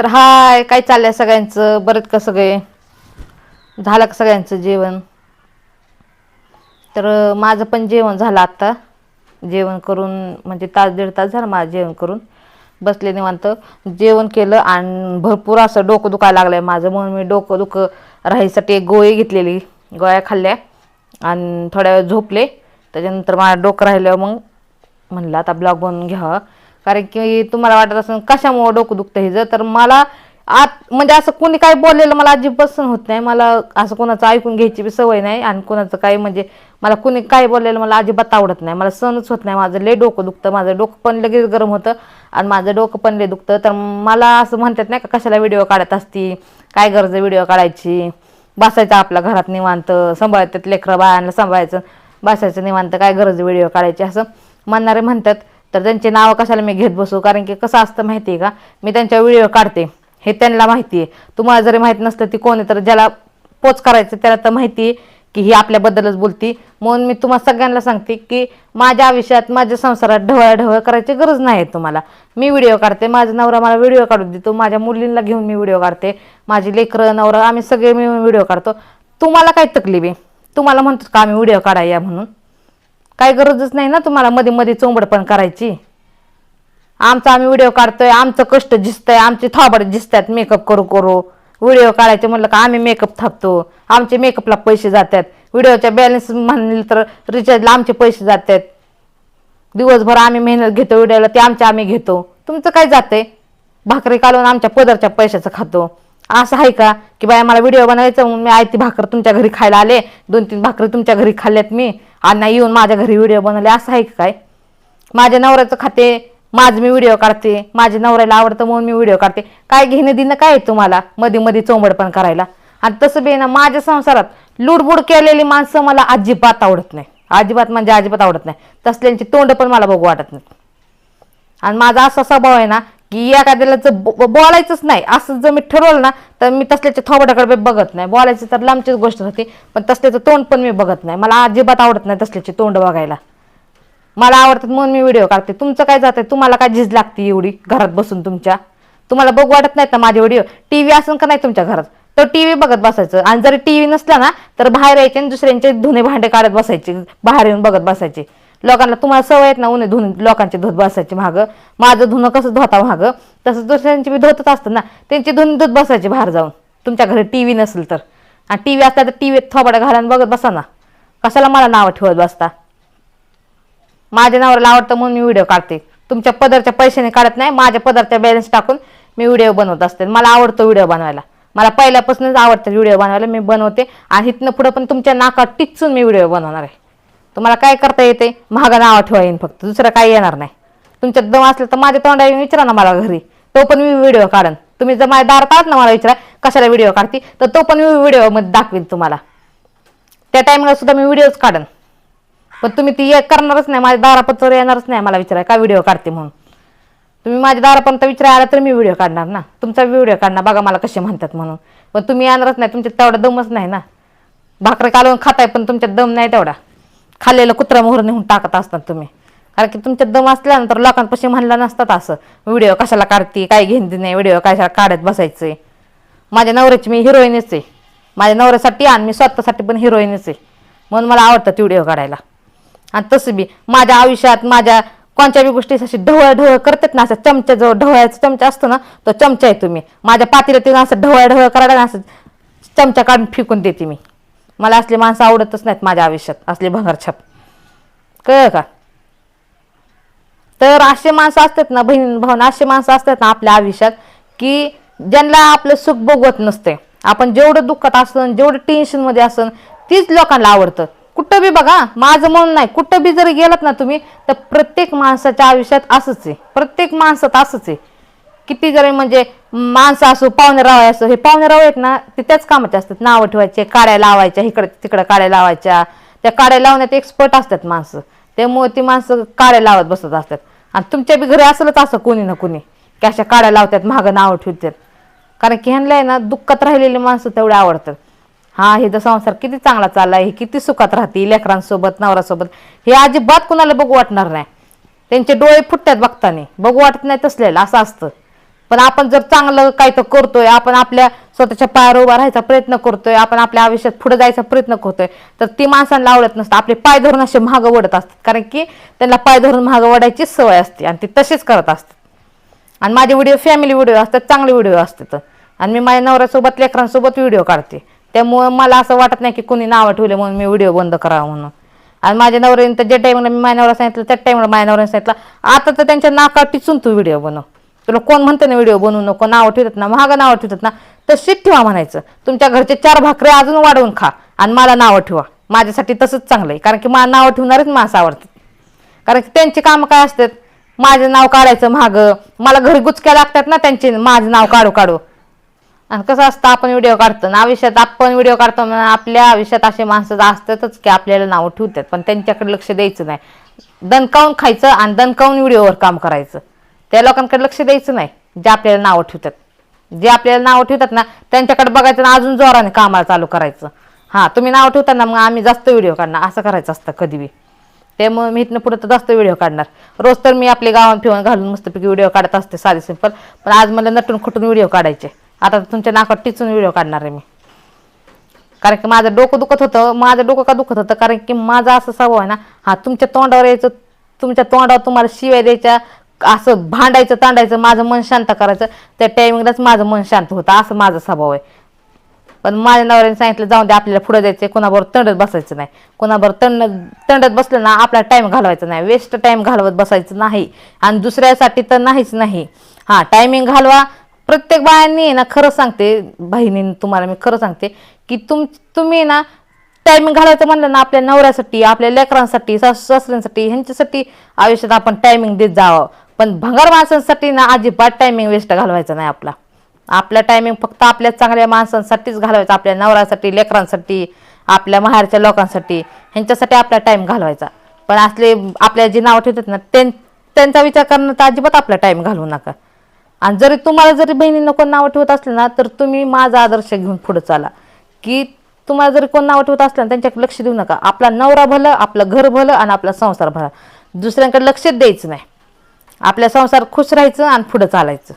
तर हाय काय चाललंय सगळ्यांचं? बरंच का सगळे? झालं का सगळ्यांचं जेवण? तर माझं पण जेवण झालं आत्ता जेवण करून म्हणजे तास दीड तास झालं माझं जेवण करून. बसले निवांत. जेवण केलं आणि भरपूर असं डोकं दुखायला लागलंय माझं. म्हणून मी डोकं दुखं राहायसाठी एक गोळी घेतलेली. गोळ्या खाल्ल्या आणि थोड्या वेळ झोपले. त्याच्यानंतर माझं डोकं राहिलं मग म्हणलं आता ब्लॉग बनवून घ्यावं. कारण की तुम्हाला वाटत असं कशामुळं डोकं दुखतं हे जर तर मला आत म्हणजे असं कोणी काय बोललेलं मला अजिबात सहन होत नाही. मला असं कोणाचं ऐकून घ्यायची बी सवय नाही आणि कोणाचं काय म्हणजे मला कोणी काय बोललेलं मला अजिबात आवडत नाही. मला सहनच होत नाही. माझं लय डोकं दुखतं. माझं डोकं पण लगेच गरम होतं आणि माझं डोकं पण लय दुखतं. तर मला असं म्हणतात नाही का कशाला व्हिडिओ काढत असती? काय गरज व्हिडिओ काढायची? बसायचं आपल्या घरात निवांत. सांभाळतात लेकरं बायांना सांभाळायचं. बसायचं निवांत. काय गरज व्हिडिओ काढायची? असं म्हणणारे म्हणतात. तर त्यांचे नावं कशाला मी घेत बसू? कारण की कसं असतं माहिती आहे का? मी त्यांच्या व्हिडिओ काढते. हे त्यांना माहिती आहे तुम्हाला जरी माहीत नसलं ती कोणी तर ज्याला पोच करायचं त्याला तर माहिती आहे की ही आपल्याबद्दलच बोलती. म्हणून मी तुम्हाला सगळ्यांना सांगते की माझ्या आयुष्यात माझ्या संसारात ढवळ ढवळ करायची गरज नाही आहे तुम्हाला. मी व्हिडिओ काढते माझा नवरा मला व्हिडिओ काढून देतो माझ्या मुलींना घेऊन मी व्हिडिओ काढते माझी लेकरं नवरा आम्ही सगळे मिळून व्हिडिओ काढतो. तुम्हाला काय तकलीफ आहे? तुम्हाला म्हणतो का आम्ही व्हिडिओ काढाया म्हणून? काय गरजच नाही ना तुम्हाला मध्ये मध्ये चोंबड पण करायची. आमचा आम्ही व्हिडिओ काढतोय आमचं कष्ट झिजतंय आमचे थाबड झिजतात मेकअप करू करू. व्हिडिओ काढायचे म्हणलं का आम्ही मेकअप थापतो. आमचे मेकअपला पैसे जातात. व्हिडिओच्या बॅलन्स म्हणले तर रिचार्जला आमचे पैसे जातात. दिवसभर आम्ही मेहनत घेतो व्हिडिओला ते आमचे आम्ही घेतो. तुमचं काय जाते भाकरी काढून आमच्या पदरच्या पैशाचं खातो. असं आहे का? की बाय मला व्हिडिओ बनवायचा म्हणून मी आयती भाकर तुमच्या घरी खायला आले. दोन तीन भाकरी तुमच्या घरी खाल्ल्यात मी. आणि नाही येऊन माझ्या घरी व्हिडिओ बनवले. असं आहे का काय? माझ्या नवऱ्याचं खाते माझं मी व्हिडिओ काढते. माझ्या नवऱ्याला आवडतं म्हणून मी व्हिडिओ काढते. काय घेणं देणं काय आहे तुम्हाला? मध्ये मध्ये चोंबडपण करायला. आणि तसं बी ना माझ्या संसारात लुडबुड केलेली माणसं मला अजिबात आवडत नाही. अजिबात म्हणजे अजिबात आवडत नाही. तसल्यांची तोंड पण मला बघू वाटत नाही. आणि माझा असा स्वभाव आहे ना की एखाद्याला जर बोलायचंच नाही असं जर मी ठरवलं ना तर मी तसल्याच्या थोबड्याकडे बघत नाही. बोलायचं तर लांबचीच गोष्ट होती पण तसल्याचं तोंड पण मी बघत नाही. मला अजिबात आवडत नाही तसल्याचे तोंड बघायला. मला आवडतात म्हणून मी व्हिडिओ काढते. तुमचं काय जातंय? तुम्हाला काय झीज लागते एवढी घरात बसून तुमच्या? तुम्हाला बघू वाटत नाहीत ना माझे व्हिडिओ? टीव्ही असून का नाही तुमच्या घरात? तर टीव्ही बघत बसायचं. आणि जरी टीव्ही नसला ना तर बाहेर यायचे आणि दुसऱ्यांचे धुणे भांडे काढत बसायचे. बाहेर येऊन बघत बसायचे. लोकांना तुम्हाला सवय आहेत ना उन्हे धुन लोकांचे धुत बसायचे मागं. माझं धुणं कसं धुता मागं? तसं दुसऱ्यांचे मी धुतच असतं ना. त्यांचे धुन धुत बसायचे बाहेर जाऊन. तुमच्या घरी टीव्ही नसेल तर. आणि टीव्ही असला तर टी व्हीत थोबाडा घालून बघत बसा ना. कशाला मला नावं ठेवत बसता? माझ्या नावाला आवडतं म्हणून मी व्हिडिओ काढते. तुमच्या पदरच्या पैशाने काढत नाही माझ्या पदरच्या बॅलन्स टाकून मी व्हिडिओ बनवत असते. मला आवडतो व्हिडिओ बनवायला. मला पहिल्यापासूनच आवडतं व्हिडिओ बनवायला. मी बनवते आणि इथनं पुढं पण तुमच्या नाकात टिचून मी व्हिडिओ बनवणार आहे. तुम्हाला काय करता येते? महागा नाव ठेवा येईन फक्त. दुसरं काही येणार नाही. तुमच्यात दम असलं तर माझ्या तोंडा येऊन विचारा ना मला घरी. तो पण मी व्हिडिओ काढन. तुम्ही जर माझ्या दारात आहात ना मला विचारा कशाला व्हिडिओ काढते? तर तो पण मी व्हिडिओमध्ये दाखवीन तुम्हाला. त्या टायमिंगला सुद्धा मी व्हिडिओज काढन. पण तुम्ही ती करणारच नाही. माझ्या दारापत्र येणारच नाही मला विचारा काय व्हिडिओ काढते म्हणून. तुम्ही माझ्या दारापर्यंत विचारा आला तर मी व्हिडिओ काढणार ना. तुमचा व्हिडिओ काढणार. बघा मला कसे म्हणतात म्हणून. पण तुम्ही येणारच नाही. तुमच्यात तेवढा दमच नाही ना. भाकरी कालवून खाताय पण तुमच्यात दम नाही तेवढा. खाल्लेलं कुत्रा मोहर नेऊन टाकत असतात तुम्ही. कारण की तुमच्यात दम असल्यानंतर लोकांपाशी म्हणलं नसतात असं. व्हिडिओ कशाला काढते काय घेणती नाही व्हिडिओ कशाला काढत बसायचंय माझ्या नवऱ्याची मी हिरोईनच आहे. माझ्या नवऱ्यासाठी आणि मी स्वतःसाठी पण हिरोईनच आहे. म्हणून मला आवडतात व्हिडिओ काढायला. आणि तसं बी माझ्या आयुष्यात माझ्या कोणत्या बी गोष्टी अशी ढवळ ढवळ करतात ना असं चमचा जो ढवळाचा चमचा असतो ना तो चमचा आहे तुम्ही. माझ्या पातीला तिला असं ढवळ ढवळ करायला ना असं चमचा काढून फेकून देते मी. मला असले माणसं आवडतच नाहीत माझ्या आयुष्यात असले भंगारछाप. कळ का? तर असे माणसं असतात ना बहीण भावना असे माणसं असतात ना आपल्या आयुष्यात की ज्यांना आपलं सुख बघवत नसते. आपण जेवढं दुःखात असन जेवढं टेन्शनमध्ये असन तीच लोकांना आवडतं. कुठं बी बघा माझं म्हणून नाही कुठं बी जरी गेलात ना तुम्ही तर प्रत्येक माणसाच्या आयुष्यात असंच आहे. प्रत्येक माणसात असंच आहे. किती जरी म्हणजे माणसं असो पाहुणे असो हे पाहुणे राव आहेत ना ते त्याच कामाचे असतात. नावं ठेवायचे काड्या लावायच्या इकडे तिकडे काड्या लावायच्या. त्या काड्या लावण्यात एक्सपर्ट असतात माणसं. त्यामुळे ती माणसं काड्या लावत बसत असतात. आणि तुमच्या बी घरी असलंच असं कोणी ना कोणी की अशा काड्या लावतात मागं नावं ठेवतात. कारण की ह्यांना आहे ना दुःखात राहिलेली माणसं तेवढे आवडतात. हा हे तर संसार किती चांगला चाललाय हे किती सुखात राहते लेकरांसोबत नवरासोबत हे अजिबात कुणाला बघू वाटणार नाही. त्यांचे डोळे फुटतात बघताना. बघू वाटत नाही तसलेलं असं असतं. पण आपण जर चांगलं काही तर करतोय आपण आपल्या स्वतःच्या पायावर उभा राहायचा प्रयत्न करतोय आपण आपल्या आयुष्यात पुढे जायचा प्रयत्न करतोय तर ती माणसांना आवडत नसतं. आपले पाय धरून असे महागं वडत असतात. कारण की त्यांना पाय धरून महागं वडायची सवय असते आणि ते तसेच करत असतात. आणि माझे व्हिडिओ फॅमिली व्हिडिओ असतात चांगले व्हिडिओ असतात. आणि मी माझ्या नवऱ्यासोबत लेकरांसोबत व्हिडिओ काढते. त्यामुळं मला असं वाटत नाही की कोणी नावं ठेवले म्हणून मी व्हिडिओ बंद करावा म्हणून. आणि माझ्या नवऱ्याने तर ज्या टाईमला मी माझ्या नवरा सांगितलं त्या टाईमला माझ्या नवऱ्याने सांगितलं आता तर त्यांच्या नाका टिचून तू व्हिडिओ बनव. तुला कोण म्हणतं ना व्हिडिओ बनवू नको नावं ठेवतात ना महाग नावं ठेवतात ना तर शीत ठेवा म्हणायचं. तुमच्या घरचे चार भाकरे अजून वाढवून खा आणि मला नावं ठेवा. माझ्यासाठी तसंच चांगलं आहे कारण की मला नावं ठेवणारच माणसं आवडतात. कारण की त्यांची कामं काय असतात? माझं नाव काढायचं महाग मला घरी गुचक्या लागतात ना त्यांचे माझं नाव काढू काढू. आणि कसं असतं आपण व्हिडिओ काढतो ना आयुष्यात आपण व्हिडिओ काढतो म्हणून आपल्या आयुष्यात असे माणसं असतातच की आपल्याला नावं ठेवतात पण त्यांच्याकडे लक्ष द्यायचं नाही. दणकावून खायचं आणि दणकावून व्हिडिओवर काम करायचं. त्या लोकांकडे लक्ष द्यायचं नाही जे आपल्याला नावं ठेवतात. जे आपल्याला नावं ठेवतात ना त्यांच्याकडे बघायचं ना अजून जोराने कामाला चालू करायचं. हां तुम्ही नावं ठेवता ना मग आम्ही जास्त व्हिडिओ काढणार असं करायचं असतं कधी बी. त्यामुळे मी इथनं पुढे तर जास्त व्हिडिओ काढणार. रोज तर मी आपले गावात फिरून घालून मस्तपैकी व्हिडिओ काढत असते साधे सिंपल पण आज मला नटून खुटून व्हिडिओ काढायचे. आता तर तुमच्या नाकात टिचून व्हिडिओ काढणार आहे मी. कारण की माझं डोकं दुखत होतं माझं डोकं का दुखत होतं? कारण की माझा असं स्वभाव आहे ना हा तुमच्या तोंडावर यायचं तुमच्या तोंडावर तुम्हाला शिवाय द्यायच्या असं भांडायचं तांडायचं माझं मन शांत करायचं. त्या टायमिंगलाच माझं मन शांत होतं. असं माझा स्वभाव आहे. पण माझ्या नवऱ्याने सांगितलं जाऊन दे आपल्याला पुढे जायचं कोणाबरोबर तंडत बसायचं नाही. कोणाबरोबर तंड तंडत बसलं ना आपला टाईम घालवायचा नाही. वेस्ट टाईम घालवत बसायचं नाही. आणि दुसऱ्यासाठी तर नाहीच नाही. हां टायमिंग घालवा. प्रत्येक बायांनी आहे ना खरं सांगते. बहिणींनी तुम्हाला मी खरं सांगते की तुम तुम्ही ना टायमिंग घालायचं म्हणलं ना आपल्या नवऱ्यासाठी आपल्या लेकरांसाठी सासू सासऱ्यांसाठी ह्यांच्यासाठी आयुष्यात आपण टायमिंग देत जावं. पण भंगार माणसांसाठी ना अजिबात टायमिंग वेस्ट घालवायचा नाही आपला. आपला टायमिंग फक्त आपल्या चांगल्या माणसांसाठीच घालवायचा आपल्या नवऱ्यासाठी लेकरांसाठी आपल्या माहेरच्या लोकांसाठी. ह्यांच्यासाठी आपला टाईम घालवायचा. पण असले आपल्या जे नाव ठेवतात ना त्यां- त्यांचा विचार करणं तर अजिबात आपला टाईम घालवू नका. आणि जरी तुम्हाला जरी बहिणीनं कोण नावं ठेवत असलं ना तर तुम्ही माझा आदर्श घेऊन पुढे चाला. की तुम्हाला जरी कोण नावं ठेवत असलं ना त्यांच्याकडे लक्ष देऊ नका. आपला नवरा भलं आपलं घर भलं आणि आपला संसार भला. दुसऱ्यांकडे लक्षच द्यायचं नाही. आपल्या संसार खुश राहायचं आणि पुढं चालायचं.